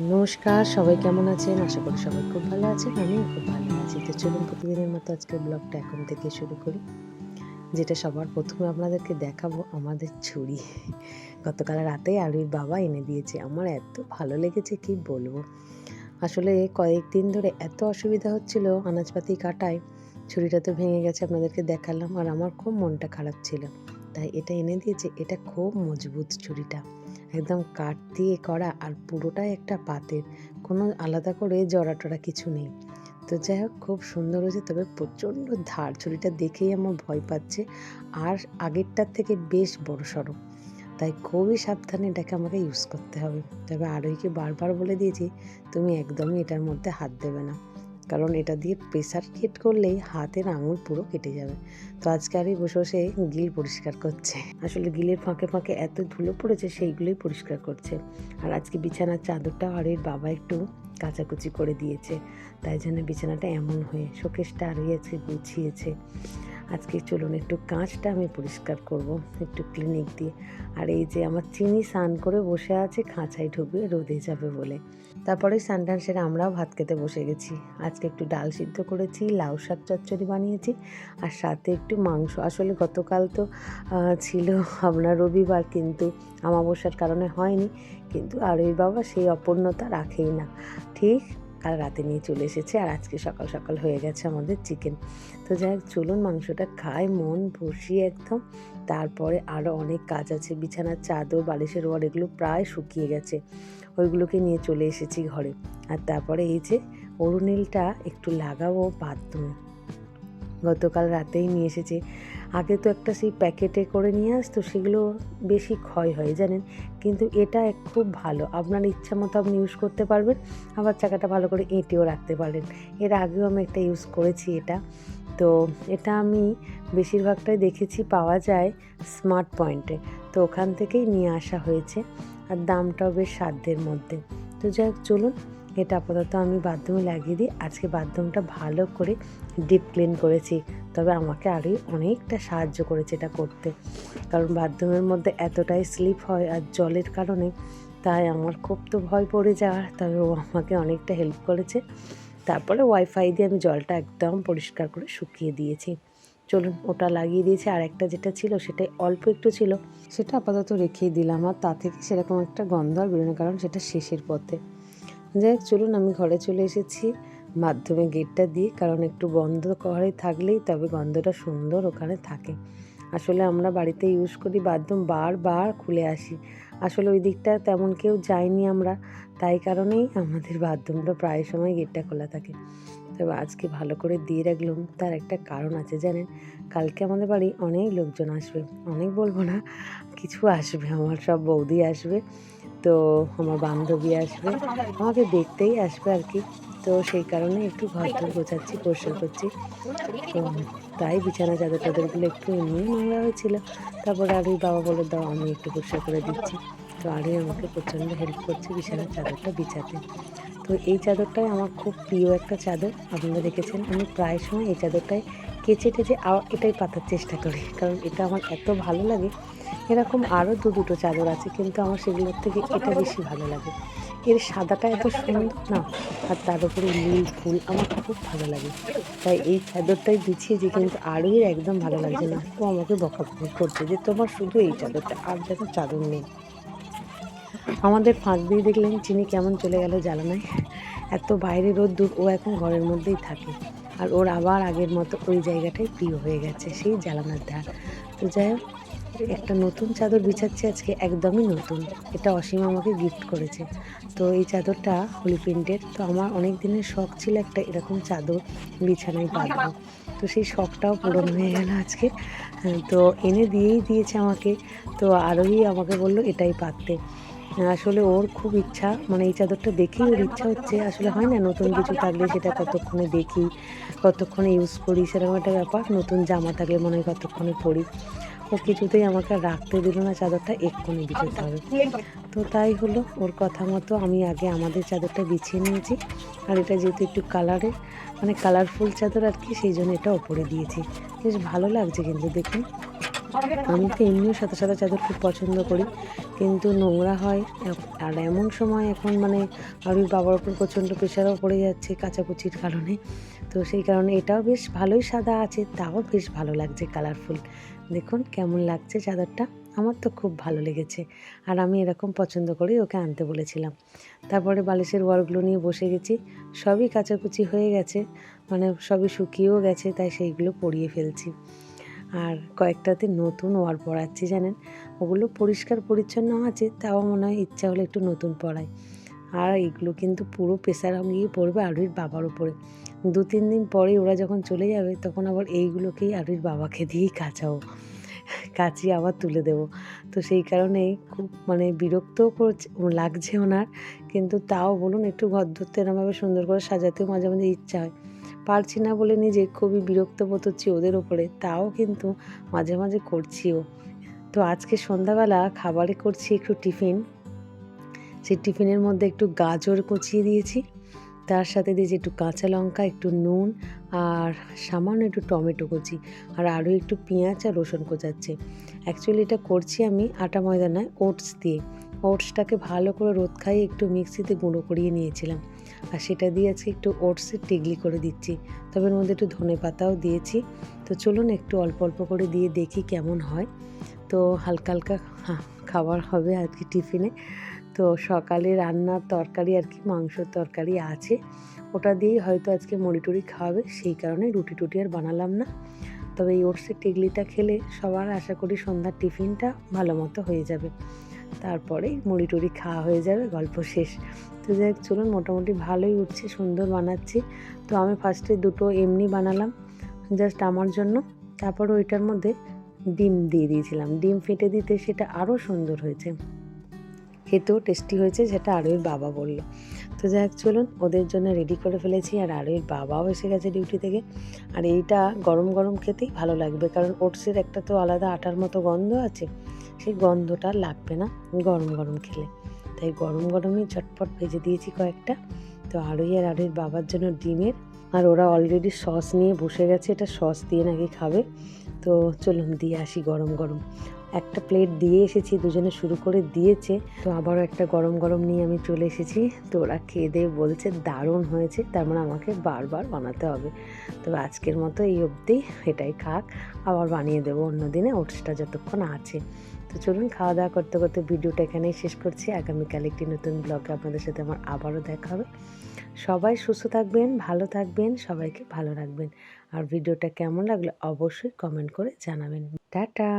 নমস্কার, সবাই কেমন আছেন? আশা করি সবাই খুব ভালো আছেন, আমিও খুব ভালো আছি। তো চলুন প্রতিদিনের মতো আজকে ব্লগটা এখন থেকে শুরু করি, যেটা সবার প্রথমে আপনাদেরকে দেখাবো, আমাদের ছুরি। গতকাল রাতে আলুর বাবা এনে দিয়েছে, আমার এত ভালো লেগেছে, কি বলব? আসলে কয়েকদিন ধরে এত অসুবিধা হচ্ছিল আনাজপাতি কাটায়, ছুরিটা তো ভেঙে গেছে আপনাদেরকে দেখালাম, আর আমার খুব মনটা খারাপ ছিল। তাই এটা এনে দিয়েছে, এটা খুব মজবুত ছুরিটা। একদম কাঠ দিয়ে করা আর পুরোটাই একটা পাতের। কোনো আলাদা করে জড়া টড়া কিছু নেই। তো যাই হোক, খুব সুন্দর হয়েছে। তবে প্রচণ্ড ধার ছুরিটা দেখেই আমার ভয় পাচ্ছে। আর আগেরটার থেকে বেশ বড় সড়ো। তাই খুবই সাবধানে এটাকে আমাকে ইউজ করতে হবে। তবে আরোহীকে বারবার বলে দিয়েছি, তুমি একদমই এটার মধ্যে হাত দেবে না। কারণ এটা দিয়ে প্রেসার হিট করলেই হাতের আঙুল পুরো কেটে যাবে। তো আজকে আমি বসে বসে গিল পরিষ্কার করছে। আসলে গিলের ফাঁকে ফাঁকে এত ধুলো পড়েছে সেইগুলোই পরিষ্কার করছে। আর আজকে বিছানার চাদরটা আর এর বাবা একটু কাচাকুচি করে দিয়েছে। তাই জন্য বিছানাটা এমন হয়ে শোকেসটা আরই আজকে গুছিয়েছে। আজকে চলুন একটু কাঁচটা আমি পরিষ্কার করব, একটু ক্লিনিক দিয়ে। আর এই যে আমার চিনি স্নান করে বসে আছে, খাঁচায় ঢুকবে, রোদে যাবে বলে। তারপরে স্নান টান সেরে আমরাও ভাত খেতে বসে গেছি। আজকে একটু ডাল সিদ্ধ করেছি, লাউ শাক চচ্চড়ি বানিয়েছি, আর সাথে একটু মাংস। আসলে গতকাল তো ছিল আপনার রবিবার, কিন্তু আমাবস্যার কারণে হয়নি। কিন্তু আর ওই বাবা সেই অপূর্ণতা রাখেই না। ঠিক কাল রাতে নিয়ে চলে এসেছে আর আজকে সকাল সকাল হয়ে গেছে আমাদের চিকেন তো যাই হোক, চলুন মাংসটা খায় মন বসিয়ে একদম। তারপরে আরও অনেক কাজ আছে, বিছানার চাদর, বালিশের ওয়ার এগুলো প্রায় শুকিয়ে গেছে। ওইগুলোকে নিয়ে চলে এসেছি ঘরে। আর তারপরে এই যে অরুণিলটা একটু লাগাবো বাথরুমে। গতকাল রাতেই নিয়ে এসেছে। আগে তো একটা সেই প্যাকেটে করে নিয়ে আসতো সেগুলো বেশি ক্ষয় হয়, জানেন? কিন্তু এটা খুব ভালো। আপনার ইচ্ছা মতো আপনি ইউজ করতে পারবেন, আবার চাকাটা ভালো করে এঁটেও রাখতে পারেন। এর আগেও আমি একটা ইউজ করেছি এটা। তো এটা আমি বেশিরভাগটাই দেখেছি পাওয়া যায় স্মার্ট পয়েন্টে তো ওখান থেকেই নিয়ে আসা হয়েছে, আর দামটাও বেশ সাধ্যের মধ্যে। তো যাই হোক, চলুন এটা আপাতত আমি বাথরুমে লাগিয়ে দিই। আজকে বাথরুমটা ভালো করে ডিপ ক্লিন করেছি। তবে আমাকে আরই অনেকটা সাহায্য করেছে এটা করতে। কারণ বাথরুমের মধ্যে এতটাই স্লিপ হয় আর জলের কারণে, তাই আমার খুব তো ভয় পড়ে যাওয়ার। তবে ও আমাকে অনেকটা হেল্প করেছে। তারপরে ওয়াইফাই দিয়ে আমি জলটা একদম পরিষ্কার করে শুকিয়ে দিয়েছি। চলুন, ওটা লাগিয়ে দিয়েছি। আর একটা যেটা ছিল, সেটাই অল্প একটু ছিল। সেটা আপাতত রেখেই দিলাম। আর তা থেকে সেরকম একটা গন্ধ আর বেরোনো কারণ সেটা শেষের পথে। যাই হোক, চলুন আমি ঘরে চলে এসেছি। মাধ্যমে গেটটা দিয়ে, কারণ একটু বন্ধ ঘরে থাকলেই তবে গন্ধটা সুন্দর ওখানে থাকে। আসলে আমরা বাড়িতে ইউজ করি বাথরুম, বারবার খুলে আসি। আসলে ওই দিকটা তেমন কেউ যায়নি আমরা, তাই কারণেই আমাদের বাথরুমটা প্রায় সময় গেটটা খোলা থাকে। তবে আজকে ভালো করে দিয়ে রাখলাম, তার একটা কারণ আছে জানেন? কালকে আমাদের বাড়ি অনেক লোকজন আসবে, অনেক বলব না, কিছু আসবে, আমার সব বৌদি আসবে। তো আমার বান্ধবী আসবে। আমাকে দেখতেই আসবে আর কি। তো সেই কারণে একটু ঘর দর গোছাচ্ছি পরিষ্কার করছি। তো তাই বিছানা চাদর টাদরগুলো একটু এমনি নোংরা হয়েছিল। তারপরে আর ওই বাবা বলে, দাও, আমি একটু পরিষ্কার করে দিচ্ছি। তো আরই আমাকে প্রচণ্ড হেল্প করছে বিছানার চাদরটা বিছাতে। তো এই চাদরটাই আমার খুব প্রিয় একটা চাদর। আপনারা দেখেছেন, আমি প্রায় সময় এই চাদরটাই কেচে টেচে এটাই পাতার চেষ্টা করি। কারণ এটা আমার এত ভালো লাগে এরকম আরও দু দুটো চাদর আছে, কিন্তু আমার সেগুলোর থেকে এটা বেশি ভালো লাগে। এর সাদাটা এত সুন্দর না, আর তার উপরে নীল ফুল আমার খুব ভালো লাগে। তাই এই চাদরটাই বিছিয়েছি কিন্তু আরও একদম ভালো লাগছে না। ও আমাকে বকাবকি করছে যে তোমার শুধু এই চাদরটা, আর যেন চাদর নেই। আমাদের ফাঁক দিয়ে দেখলেন চিনি কেমন চলে গেল জ্বালানায়। এত বাইরে রোদ্দুর, ও এখন ঘরের মধ্যেই থাকে। আর ওর আবার আগের মতো ওই জায়গাটাই প্রিয় হয়ে গেছে, সেই জ্বালানার ধার। তো যাই হোক একটা নতুন চাদর বিছাচ্ছি আজকে একদমই নতুন। এটা অসীম আমাকে গিফট করেছে। তো এই চাদরটা হোলি প্রিন্টের। তো আমার অনেক দিনের শখ ছিল একটা এরকম চাদর বিছানায় পাতবো তো সেই শখটাও পূরণ হয়ে গেল আজকে। হ্যাঁ, তো এনে দিয়েই দিয়েছে আমাকে। তো আরোই আমাকে বলল এটাই পাততে। আসলে ওর খুব ইচ্ছা মানে এই চাদরটা দেখেই ওর ইচ্ছা হচ্ছে। আসলে হয় না নতুন কিছু থাকলে সেটা কতক্ষণে দেখি কতক্ষণে ইউজ করি সেরকম একটা ব্যাপার। নতুন জামা থাকলে মনে হয় কতক্ষণে পরি। ও কিছুতেই আমাকে রাখতে দিল না, চাদরটা এক্ষুনি বিছোতে হবে। তো তাই হলো, ওর কথা মতো আমি আগে আমাদের চাদরটা বিছিয়ে নিয়েছি, আর এটা যেহেতু একটু কালারের মানে কালারফুল চাদর আর কি, সেই জন্য এটা ওপরে দিয়েছি। বেশ ভালো লাগছে কিন্তু দেখুন। আমি তো এমনিও সাদা সাদা চাদর খুব পছন্দ করি, কিন্তু নোংরা হয়, আর এমন সময় এখন মানে আমি বাবার ওপর প্রচণ্ড প্রেশারও পড়ে যাচ্ছে কাচাকুচির কারণে। তো সেই কারণে এটাও বেশ ভালোই সাদা আছে, তাও বেশ ভালো লাগছে কালারফুল। দেখুন কেমন লাগছে চাদরটা। আমার তো খুব ভালো লেগেছে। আর আমি এরকম পছন্দ করি ওকে আনতে বলেছিলাম। তারপরে বালিশের ওয়ারগুলো নিয়ে বসে গেছি। সবই কাচাকুচি হয়ে গেছে। মানে সবই শুকিয়েও গেছে, তাই সেইগুলো পরিয়ে ফেলছি। আর কয়েকটাতে নতুন ওয়ার পরাচ্ছি, জানেন? ওগুলো পরিষ্কার পরিচ্ছন্ন আছে, তাও মনে হয় ইচ্ছা হলে একটু নতুন পরাই। আর এগুলো কিন্তু পুরো প্রেসার গিয়ে পড়বে আরুর বাবার উপরে। দু তিন দিন পরে ওরা যখন চলে যাবে, তখন আবার এইগুলোকেই আরুর বাবাকে দিয়েই কাচাও। কাচিয়ে আবার তুলে দেব। তো সেই কারণেই খুব মানে বিরক্তও করছে, লাগছে ওনার। কিন্তু তাও বলুন, একটু ঘর ধরতে এরমভাবে সুন্দর করে সাজাতেও মাঝে মাঝে ইচ্ছা হয়। পারছি না বলে নিজে খুবই বিরক্ত বোধ হচ্ছি ওদের ওপরে। তাও কিন্তু মাঝে মাঝে করছিও। তো আজকে সন্ধ্যাবেলা খাবারে করছি একটু টিফিন। সেই টিফিনের মধ্যে একটু গাজর কুচিয়ে দিয়েছি। তার সাথে দিয়েছি একটু কাঁচা লঙ্কা, একটু নুন আর সামান্য একটু টমেটো কুচি আর আরও একটু পেঁয়াজ আর রসুন কোচাচ্ছে। অ্যাকচুয়ালি এটা করছি আমি আটা ময়দা নয়, ওটস দিয়ে। ওটসটাকে ভালো করে রোদ খাইয়ে একটু মিক্সিতে গুঁড়ো করিয়ে নিয়েছিলাম আর সেটা দিয়ে আজকে একটু ওটসের টিগলি করে দিচ্ছি। তবে এর মধ্যে একটু ধনে পাতাও দিয়েছি। তো চলুন একটু অল্প অল্প করে দিয়ে দেখি কেমন হয়। তো হালকা হালকা খাবার হবে আজকে টিফিনে। তো সকালে রান্নার তরকারি আর কি, মাংসর তরকারি আছে। ওটা দিয়েই হয়তো আজকে মুড়ি টুড়ি খাওয়াবে, সেই কারণে রুটি টুটি আর বানালাম না। তবে এই ওটসের টিগলিটা খেলে সবার আশা করি সন্ধ্যার টিফিনটা ভালো মতো হয়ে যাবে। তারপরে মুড়ি টুড়ি খাওয়া হয়ে যাবে, গল্প শেষ। তো যাই হোক, চলুন মোটামুটি ভালোই উঠছে, সুন্দর বানাচ্ছি। তো আমি ফার্স্টে দুটো এমনি বানালাম জাস্ট আমার জন্য। তারপর ওইটার মধ্যে ডিম দিয়ে দিয়েছিলাম। ডিম ফেটে দিতে সেটা আরও সুন্দর হয়েছে। খেতেও টেস্টি হয়েছে, যেটা আরোইর বাবা বলল। তো যাই হোক, চলুন, ওদের জন্য রেডি করে ফেলেছি, আর আরোইর বাবাও এসে গেছে ডিউটি থেকে। আর এইটা গরম গরম খেতেই ভালো লাগবে, কারণ ওটসের একটা তো আলাদা আটার মতো গন্ধ আছে, সেই গন্ধটা লাগবে না গরম গরম খেলে। তাই গরম গরমই চটপট ভেজে দিয়েছি কয়েকটা। তো আরোই আর আরোইর বাবার জন্য ডিমের, আর ওরা অলরেডি সস নিয়ে বসে গেছে, এটা সস দিয়ে নাকি খাবে। তো চলুন, দিয়ে আসি গরম গরম। একটা প্লেট দিয়ে এসেছি, দুজনে শুরু করে দিয়েছে। তো আবারও একটা গরম গরম নিয়ে আমি চলে এসেছি। তো ওরা খেয়ে দিয়ে বলছে, দারুণ হয়েছে। তার মানে আমাকে বারবার বানাতে হবে। তো আজকের মতো এই অবধি এটাই খাক। আবার বানিয়ে দেবো অন্য দিনে, ওটসটা যতক্ষণ আছে। তো চলুন, খাওয়া দাওয়া করতে করতে ভিডিওটা এখানেই শেষ করছি। আগামীকাল একটি নতুন ব্লগে আপনাদের সাথে আমার আবারও দেখা হবে। সবাই সুস্থ থাকবেন, ভালো থাকবেন, সবাইকে ভালো রাখবেন। আর ভিডিওটা কেমন লাগল অবশ্যই কমেন্ট করে জানাবেন। টাটা!